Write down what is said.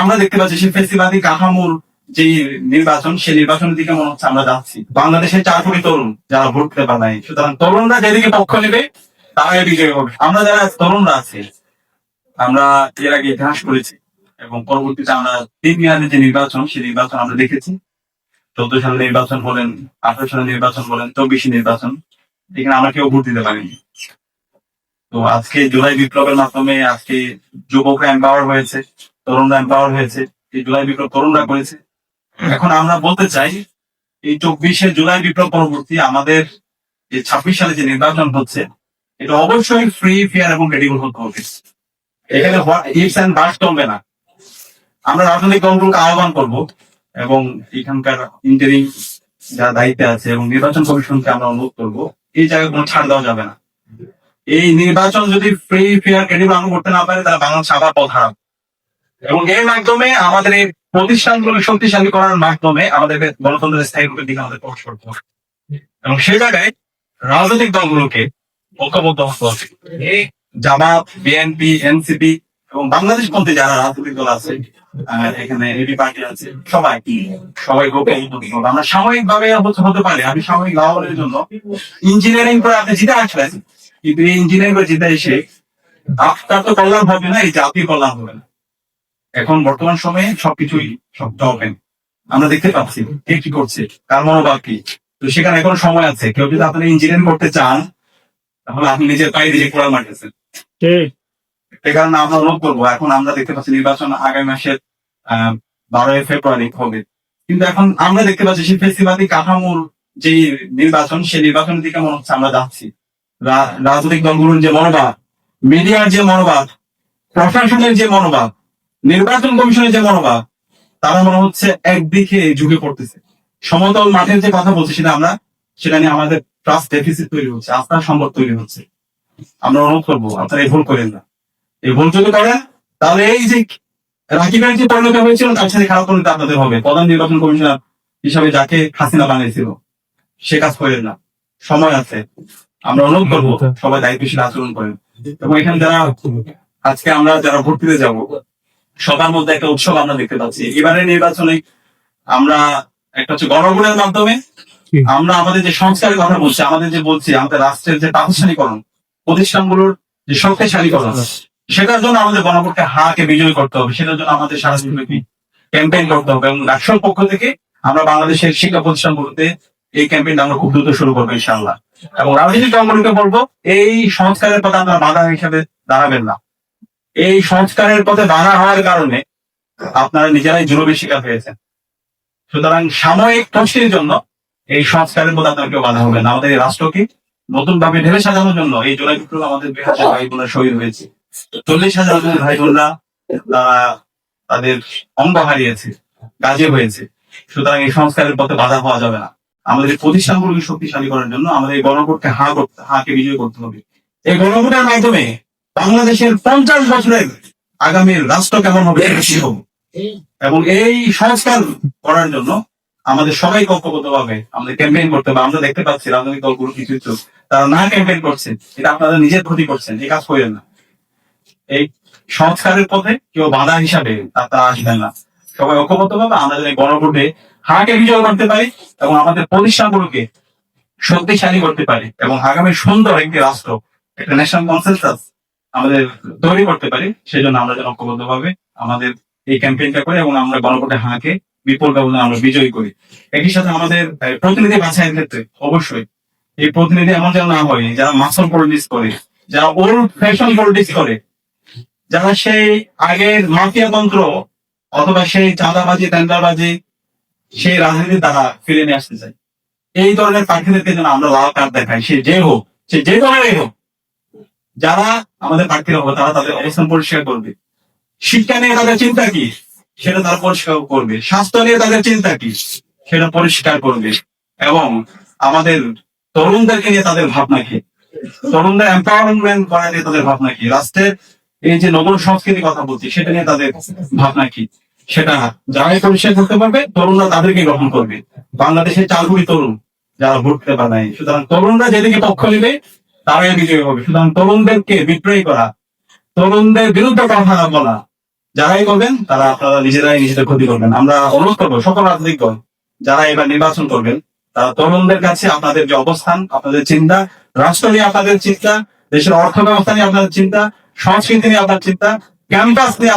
আমরা দেখতে পাচ্ছি সেই ফেসিবাদী কাঠামোর যে নির্বাচন, সেই নির্বাচনের দিকে মনে হচ্ছে আমরা যাচ্ছি। বাংলাদেশের চার কোটি তরুণ যারা ভোট দিতে পারে নাই, সুতরাং তরুণরা যেদিকে পক্ষ নেবে, তারাই বিজয়ী হবে। আমরা যারা তরুণরা আছি, আমরা এর আগে ইতিহাস করেছি এবং পরবর্তীতে আমরা তিন মেয়াদের যে নির্বাচন, সেই নির্বাচন আমরা দেখেছি। চোদ্দ সালে নির্বাচন বলেন, আঠারো সালে নির্বাচন বলেন, চব্বিশে নির্বাচন, এখানে আমরা কেউ ভোট দিতে পারিনি। তো আজকে জুলাই বিপ্লবের মাধ্যমে আজকে যুবকরা এম্পাওয়ার হয়েছে। তরুণরা এম্পাওয়ার হয়েছে, এই জুলাই বিপ্লব তরুণরা করেছে। এখন আমরা বলতে চাই, এই চব্বিশে জুলাই বিপ্লব পরবর্তী আমাদের যে ছাব্বিশ সালে যে নির্বাচন হচ্ছে, এটা অবশ্যই ফ্রি ফেয়ার এবং ক্রেডিবল হতে হবে। এখানে ইফস অ্যান্ড বাস চলবে না। আমরা রাজনৈতিক দলগুলোকে আহ্বান করব এবং এখানকার ইন্টারিং যারা দায়িত্বে আছে এবং নির্বাচন কমিশনকে আমরা অনুরোধ করব, এই জায়গায় কোনো ছাড় দেওয়া যাবে না। এই নির্বাচন যদি ফ্রি ফেয়ার ক্রেডিবল আমরা করতে না পারে, তাহলে বাংলাদেশ আবার পথ হারাবে। এবং এর মাধ্যমে আমাদের এই প্রতিষ্ঠানগুলো শক্তিশালী করার মাধ্যমে আমাদের গণতন্ত্রের স্থায়ী রূপের দিকে আমাদের হবে। এবং সে জায়গায় রাজনৈতিক দলগুলোকে ঐক্যবদ্ধ হতে হবে। জামাত বিএনপি এনসিপি এবং বাংলাদেশ পন্থী যারা রাজনৈতিক দল আছে আহ, এখানে এবি পার্টি আছে সবাই সবাই গ্রুপে আমরা সাময়িক ভাবে হতে পারে আমি সাময়িক লাভের জন্য ইঞ্জিনিয়ারিং করে আপনি জিতে আসলেন কিন্তু ইঞ্জিনিয়ারিং করে জিতে এসে আপনার তো কল্যাণ হবে না এই জাতির কল্যাণ হবে না। এখন বর্তমান সময়ে সবকিছুই সব ওপেন আমরা দেখতে পাচ্ছি কে কি করছে কার মনোভাব কি। তো সেখানে এখন সময় আছে। কেউ যদি আপনারা ইঞ্জিনিয়ারিং করতে চান তাহলে আপনি নিজের পায়ে নিজে কোড়াল মারতেছেন। সে কারণে আমরা অনুরোধ করব। এখন আমরা দেখতে পাচ্ছি নির্বাচন আগামী মাসের আহ বারোই ফেব্রুয়ারি হবে। কিন্তু এখন আমরা দেখতে পাচ্ছি সেই ফেসিবাদী কাঠামোর যে নির্বাচন সেই নির্বাচনের দিকে মনে হচ্ছে আমরা যাচ্ছি। রাজনৈতিক দলগুলোর যে মনোভাব মিডিয়ার যে মনোভাব প্রশাসনের যে মনোভাব নির্বাচন কমিশনের যে মনোভাব, তারা মনে হচ্ছে একদিকে ঝুঁকে পড়তেছে। সমতল মাঠের যে কথা বলছি সেটা আমরা, সেটা নিয়ে আমাদের ট্রাস্ট ডেফিসিট তৈরি হচ্ছে আস্থার সম্পদ তৈরি হচ্ছে। আমরা অনুরোধ করব, আপনারা এই ভুল করেন না। এই ভুল যদি করেন, তাহলে এই যে রাকিবের যে পরিণতি হয়েছিল, তার সাথে খারাপ পরিণতি আপনাদের হবে। প্রধান নির্বাচন কমিশনার হিসাবে যাকে হাসিনা বানিয়েছিল, সে কাজ করেন না। সময় আছে। আমরা অনুরোধ করব, সবাই দায়িত্বশীল আচরণ করেন। এবং এখানে যারা আজকে আমরা যারা ভোট দিতে যাব সবার মধ্যে একটা উৎসব আমরা দেখতে পাচ্ছি। এবারের নির্বাচনে আমরা একটা হচ্ছে গণভোটের মাধ্যমে আমরা আমাদের যে সংস্কারের কথা বলছি আমাদের যে বলছি আমাদের রাষ্ট্রের যে প্রাতিষ্ঠানিকরণ প্রতিষ্ঠানগুলোর যে শক্তিশালীকরণ সেটার জন্য আমাদের গণভোটকে হাকে বিজয় করতে হবে সেটার জন্য আমাদের সারা জীবনব্যাপী ক্যাম্পেইন করতে হবে এবং রাষ্ট্রের পক্ষ থেকে আমরা বাংলাদেশের শিক্ষা প্রতিষ্ঠানগুলোতে এই ক্যাম্পেইন আমরা খুব দ্রুত শুরু করব ইনশাআল্লাহ। এবং রাজনৈতিক দলগুলোকে বলব এই সংস্কারের পথে আমরা বাধা হিসাবে দাঁড়াবেন না। এই সংস্কারের পথে বাধা হওয়ার কারণে আপনারা নিজেরাই জুলুমের শিকার হয়েছেন। সুতরাং সাময়িক তস্তির জন্য এই সংস্কারের পথে আপনার কেউ বাধা হবে না। আমাদের এই রাষ্ট্রকে নতুন ভাবে ঢেলে সাজানোর জন্য? এই জুলাই বিপ্লব আমাদের হাজার ভাই বোনের শহীদ হয়েছে। চল্লিশ হাজার ভাই বোনরা তারা তাদের অঙ্গ হারিয়েছে কাজে হয়েছে। সুতরাং এই সংস্কারের পথে বাধা হওয়া যাবে না। আমাদের প্রতিষ্ঠানগুলোকে শক্তিশালী করার জন্য আমাদের এই গণভোটকে হা করতে হাকে বিজয় করতে হবে। এই গণভোটের মাধ্যমে বাংলাদেশের পঞ্চাশ বছরের আগামীর রাষ্ট্র কেমন হবে এবং এই সংস্কার করার জন্য আমাদের সবাই ঐক্যবদ্ধ ভাবে আমাদের ক্যাম্পেইন করতে হবে। আমরা দেখতে পাচ্ছি রাজনৈতিক দলগুলো কিছু তারা না ক্যাম্পেইন করছে, এটা আপনারা নিজের ক্ষতি করছেন এই কাজ করেন না। এই সংস্কারের পথে কেউ বাধা হিসাবে তা- আসবেন না। সবাই ঐক্যবদ্ধ ভাবে আমরা যেন গণভোটে হাকে বিজয় করতে পারি এবং আমাদের প্রতিষ্ঠানগুলোকে শক্তিশালী করতে পারি এবং আগামী সুন্দর একটি রাষ্ট্র, একটা ন্যাশনাল কনসেন্সাস আমাদের তৈরি করতে পারি সেই জন্য আমরা যেন ঐক্যবদ্ধ ভাবে আমাদের এই ক্যাম্পেইনটা করি এবং আমরা গণভোটে হাঁকে, বিপুল ব্যবধানে আমরা বিজয়ী করি। একই সাথে আমাদের প্রতিনিধি বাছাইয়ের ক্ষেত্রে অবশ্যই এই প্রতিনিধি এমন যেন না হয়, যারা মাসল পলিটিক্স করে, যারা ওল্ড ফ্যাশন পলিটিক্স করে, যারা সেই আগের মাফিয়া তন্ত্র অথবা সেই চাঁদাবাজি, টেন্ডারবাজি, সেই রাজনীতির দ্বারা ফিরে নিয়ে আসতে চাই এই ধরনের প্রার্থীদেরকে যেন আমরা লাল কার্ড দেখাই, সে যে হোক, সে যে ধরনেরই হোক যারা আমাদের প্রার্থীরা হবে তারা তাদের অবস্থান পরিষ্কার করবে। শিক্ষা নিয়ে তাদের চিন্তা কি? সেটা তারা পরিষ্কার করবে। স্বাস্থ্য নিয়ে তাদের চিন্তা কি? সেটা পরিষ্কার করবে। এবং আমাদের তরুণদেরকে নিয়ে তাদের ভাবনা কি? তরুণদের এম্পাওয়ারমেন্ট করা নিয়ে তাদের ভাবনা কি? রাষ্ট্রের এই যে নগর সংস্কৃতির কথা বলছি, সেটা নিয়ে তাদের ভাবনা কি? সেটা যারাই পরিষ্কার করতে পারবে, তরুণরা তাদেরকে গ্রহণ করবে। বাংলাদেশের চার কোটি তরুণ যারা ভোট দিতে পারে সুতরাং তরুণরা যেদিকে পক্ষ নেবে তারাই বিজয়ী হবে। সুতরাং তরুণদেরকে বিদ্রোহী করা, তরুণদের বিরুদ্ধে কথা বলা, যারাই করবেন, তারা আপনারা নিজেরাই নিজেদের ক্ষতি করবেন। আমরা অনুরোধ করব, সকল রাজনৈতিক দল, যারা এবার নির্বাচন করবেন, তারা তরুণদের কাছে আপনাদের যে অবস্থান, আপনাদের চিন্তা, রাষ্ট্র নিয়ে আপনাদের চিন্তা, দেশের অর্থ ব্যবস্থা নিয়ে আপনাদের চিন্তা, সংস্কৃতি নিয়ে আপনার চিন্তা, ক্যাম্পাস নিয়ে